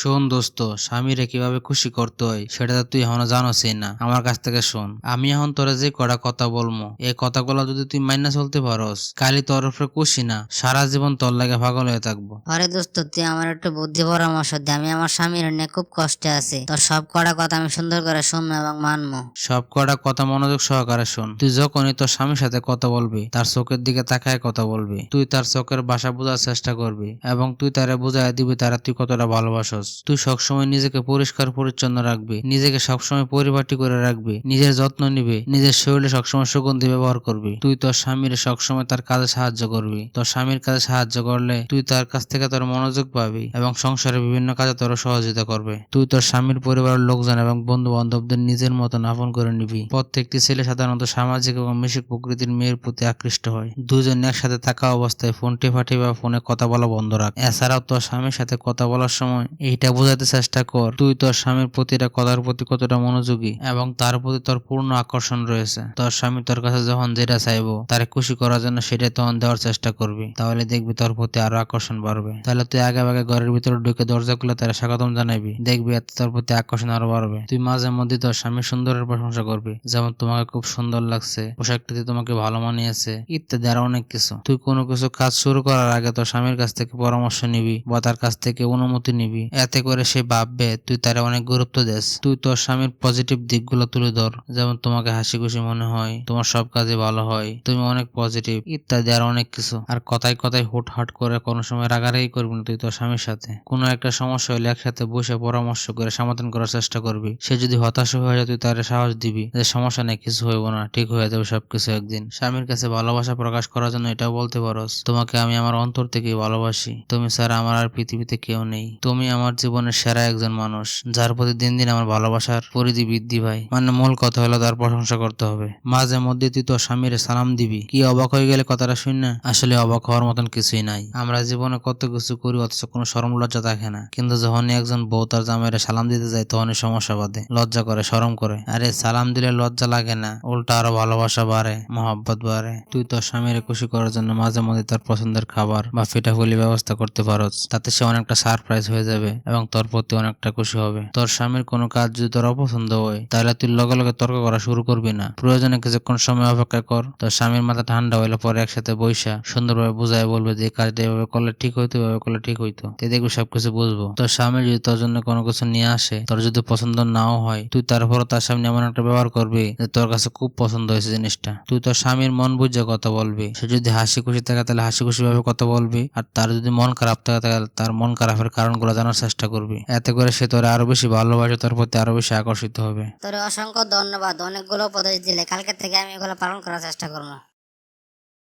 শোন দোস্ত স্বামীরে কীভাবে খুশি করতে হয় সেটা তো তুই এখনও জানোসই না। আমার কাছ থেকে শোন আমি এখন তোরা যে কটা কথা বলব এই কথাগুলো যদি তুই মাইনা চলতে পারস কালি তোর উপরে খুশি না সারা জীবন তোর লাগে পাগল হয়ে থাকব। আরে দোস্ত তুই আমার একটু বুদ্ধি পরামর্শ দে আমি আমার স্বামীর নিয়ে খুব কষ্টে আছি। তোর সব কটা কথা আমি সুন্দর করে শুনব এবং মানবো। সব কটা কথা মনোযোগ সহকারে শোন। তুই যখনই তোর স্বামীর সাথে কথা বলবি তার চোখের দিকে তাকায় কথা বলবি। তুই তার চোখের ভাষা বোঝার চেষ্টা করবি এবং তুই তারা বুঝাই দিবি তারা তুই কতটা ভালোবাসস। তুই সবসময় নিজেকে পরিষ্কার পরিচ্ছন্ন রাখবি। নিজেকে সবসময় পরিপাটি করে রাখবি। নিজের যত্ন নিবি। নিজের শরীরে সবসময় সুগন্ধি ব্যবহার করবি। তুই তোর স্বামীর সবসময় তার কাজে সাহায্য করবি। তোর স্বামীর কাজে সাহায্য করলে তুই তার কাছ থেকে তোর মনোযোগ পাবি এবং সংসারের বিভিন্ন কাজে তোর সহযোগিতা করবে। তুই তোর স্বামীর পরিবারের লোকজন এবং বন্ধু বান্ধবদের নিজের মতন আপন করে নিবি। প্রত্যেকটি ছেলে সাধারণত সামাজিক এবং মিশুক প্রকৃতির মেয়ের প্রতি আকৃষ্ট হয়। দুজন একসাথে থাকা অবস্থায় ফোন টেপাটি বা ফোনে কথা বলা বন্ধ রাখ। এছাড়াও তোর স্বামীর সাথে কথা বলার সময় এইটা বোঝাতে চেষ্টা কর। তুই তোর স্বামীর প্রতিটা কথার প্রতি কতটা মনোযোগী এবং তার প্রতি তোর পূর্ণ আকর্ষণ রয়েছে। তোর স্বামী তোর কাছে যখন যেটা চাইব, তারে খুশি করার জন্য সেটা তখন দেওয়ার চেষ্টা করবি। তাহলে দেখবি তোর প্রতি আরও আকর্ষণ বাড়বে। তাহলে তুই আগে আগে ঘরের ভিতরে ঢুকে দরজা খুলে তারা স্বাগতম জানাবি। দেখবি এতে তোর প্রতি আকর্ষণ আরও বাড়বে। তুই মাঝে মধ্যে তোর স্বামীর সুন্দরের প্রশংসা করবি। যেমন তোমাকে খুব সুন্দর লাগছে, পোশাকটিতে তোমাকে ভালো মানিয়েছে, ইত্যাদি আরও অনেক কিছু। তুই কোনো কিছু কাজ শুরু করার আগে তোর স্বামীর কাছ থেকে পরামর্শ নিবি বা তার কাছ থেকে অনুমতি নিবি। এতে করে সে ভাববে, তুই তারে অনেক গুরুত্ব দেস। তুই তোর স্বামীর পজিটিভ দিকগুলো তুলে ধর। যেমন তোমাকে হাসি খুশি মনে হয়, তোমার সব কাজে ভালো হয়, তুমি অনেক পজিটিভ ইত্যাদি আর অনেক কিছু। আর কথায় কথায় হুট হাট করে কোনো সময় রাগারাগি করবি না তুই তোর স্বামীর সাথে। কোনো একটা সমস্যা হলে একসাথে বসে পরামর্শ করে সমাধান করার চেষ্টা করবি। সে যদি হতাশ হয়ে যায়, তুই তারে সাহস দিবি যে সমস্যা নেই, কিছু হইব না, ঠিক হয়ে যাবে সবকিছু একদিন। স্বামীর কাছে ভালোবাসা প্রকাশ করার জন্য এটাও বলতে পারো তোমাকে আমি আমার অন্তর থেকে ভালোবাসি। তুমি স্যার আমার আর পৃথিবীতে কেউ নেই। তুমি আমার জীবনের সেরা একজন মানুষ, যার প্রতি দিন দিন আমার ভালোবাসার পরিধি বৃদ্ধি পায়। মানে মূল কথা হলো তার প্রশংসা করতে হবে। মাঝে মধ্যে তুই তোর স্বামীর সালাম দিবি। কি অবাক হয়ে গেলে কথাটা শুন না? আসলে অবাক হওয়ার মতন কিছুই নাই। আমরা জীবনে কত কিছু করি, অথচ কোনো সরম লজ্জা থাকে না। কিন্তু যখনই একজন বউ তার জামাইরে সালাম দিতে যায়, তখনই সমস্যা বাঁধে। লজ্জা করে সরম করে। আরে, সালাম দিলে লজ্জা লাগে না। উল্টা আরও ভালোবাসা বাড়ে, মহব্বত বাড়ে। তুই তোর স্বামীর খুশি করার জন্য মাঝে মধ্যে তার পছন্দের খাবার বা ফিটাফুলি ব্যবস্থা করতে পারোস। তাতে সে অনেকটা সারপ্রাইজ হয়ে যাবে। এবং তোর প্রতি অনেকটা খুশি হবে। তোর স্বামীর কোনো কাজ যদি তোর অপছন্দ হয়, তাহলে তুই লগে লগে তর্ক করা শুরু করবি না। প্রয়োজনে কিছুক্ষণ সময় অপেক্ষা কর। তোর স্বামীর মাথা ঠান্ডা হইলে পরে একসাথে বৈশা সুন্দরভাবে বুঝায় বলবে যে কাজটা এভাবে করলে ঠিক হইতো, এভাবে করলে ঠিক হইতো। তুই দেখবি সবকিছু বুঝব। তোর স্বামী যদি তোর জন্য কোনো কিছু নিয়ে আসে, তোর যদি পছন্দ নাও হয়, তুই তারপরও তার সামনে এমন একটা ব্যবহার করবি যে, তোর কাছে খুব পছন্দ হয়েছে জিনিসটা। তুই তোর স্বামীর মন বুঝে কথা বলবি। সে যদি হাসি খুশি থাকে, তাহলে হাসি খুশি ভাবে কথা বলবি। আর তার যদি মন খারাপ থাকে, তাহলে তার মন খারাপের কারণগুলো জানার চেষ্টা করবি। এতে করে সে তোর আরও বেশি ভালোবাসে, তোর প্রতি আরও বেশি আকর্ষিত হবে। তোর অসংখ্য ধন্যবাদ, অনেকগুলো উপদেশ দিলে। কালকে থেকে আমি এগুলো পালন করার চেষ্টা করব।